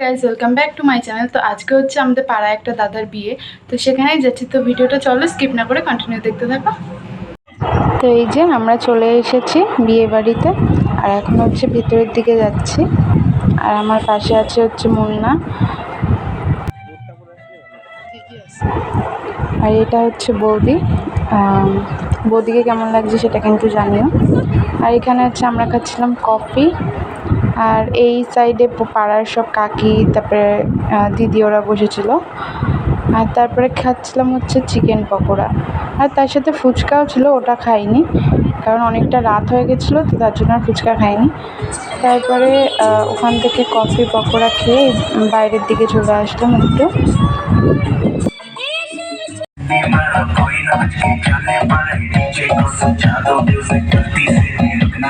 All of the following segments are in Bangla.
Guys welcome back to my channel তো আজকে হচ্ছে আমাদের পাড়ায় একটা দাদার বিয়ে। তো সেখানেই যাচ্ছি। তো ভিডিওটা চলো স্কিপ না করে কন্টিনিউ দেখতে থাকো। তো এই যে আমরা চলে এসেছি বিয়ে বাড়িতে আর এখন হচ্ছে ভিতরের দিকে যাচ্ছি। আর আমার পাশে আছে হচ্ছে মুন্না। আর এটা হচ্ছে বৌদি। বৌদিকে কেমন লাগছে সেটা কিন্তু জানিও। আর এখানে হচ্ছে আমরা খাচ্ছিলাম কফি আর এই সাইডে পাড়ার সব কাকি তারপরে আহ, দিদি ওরা বসেছিল আর তারপরে খাচ্ছিলাম হচ্ছে চিকেন পকোড়া আর তার সাথে ফুচকাও ছিল ওটা খাইনি কারণ অনেকটা রাত হয়ে গেছিলো তো তার জন্য আর ফুচকা খাইনি তারপরে আহ, ওখান থেকে কফি পকোড়া খেয়ে বাইরের দিকে চলে আসলাম একটু मेरा कोई ना बच के जाने पाए डीजे को समझा दो म्यूजिक गलती से रुक ना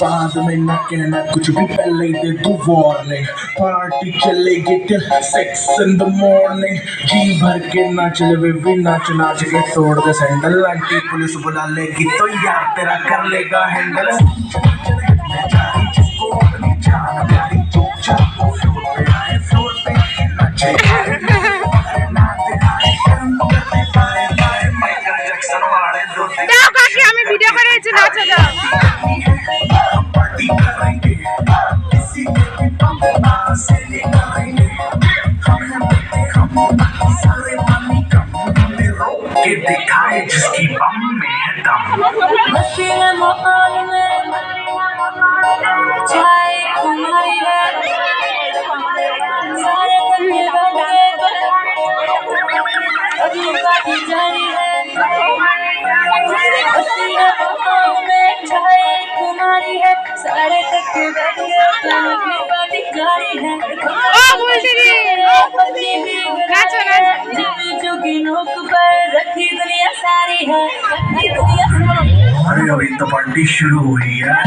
बाद में न कहना कुछ भी पहले दे तू वार्निंग पार्टी चलेगी till six in the morning जी भर के नाच ले, वे भी नाच नाच के तोड़ दे सैंडल आंटी पुलिस बुला लेगी तो यार तेरा कर लेगा हैंडल दिखाए जिसकी बम में दम। अरे अभी तो पार्टी शुरू हुई है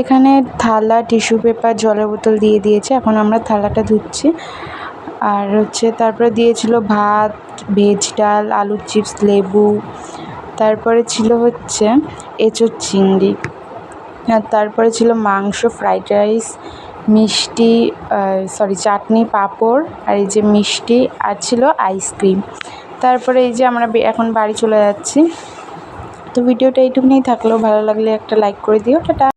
এখানে থালা টিস্যু পেপার জলের বোতল দিয়ে দিয়েছে এখন আমরা থালাটা ধুচ্ছি আর হচ্ছে তারপরে দিয়েছিল ভাত, ভেজ ডাল, আলুর চিপস, লেবু। তারপরে ছিল হচ্ছে এঁচোড় চিংড়ি। আর তারপরে ছিল মাংস, ফ্রাইড রাইস, মিষ্টি সরি চাটনি, পাঁপড় আর এই যে মিষ্টি আর ছিল আইসক্রিম তারপরে এই যে আমরা এখন বাড়ি চলে যাচ্ছি। তো ভিডিওটা এইটুকুনি থাকলেও ভালো লাগলে একটা লাইক করে দিও। টাটা।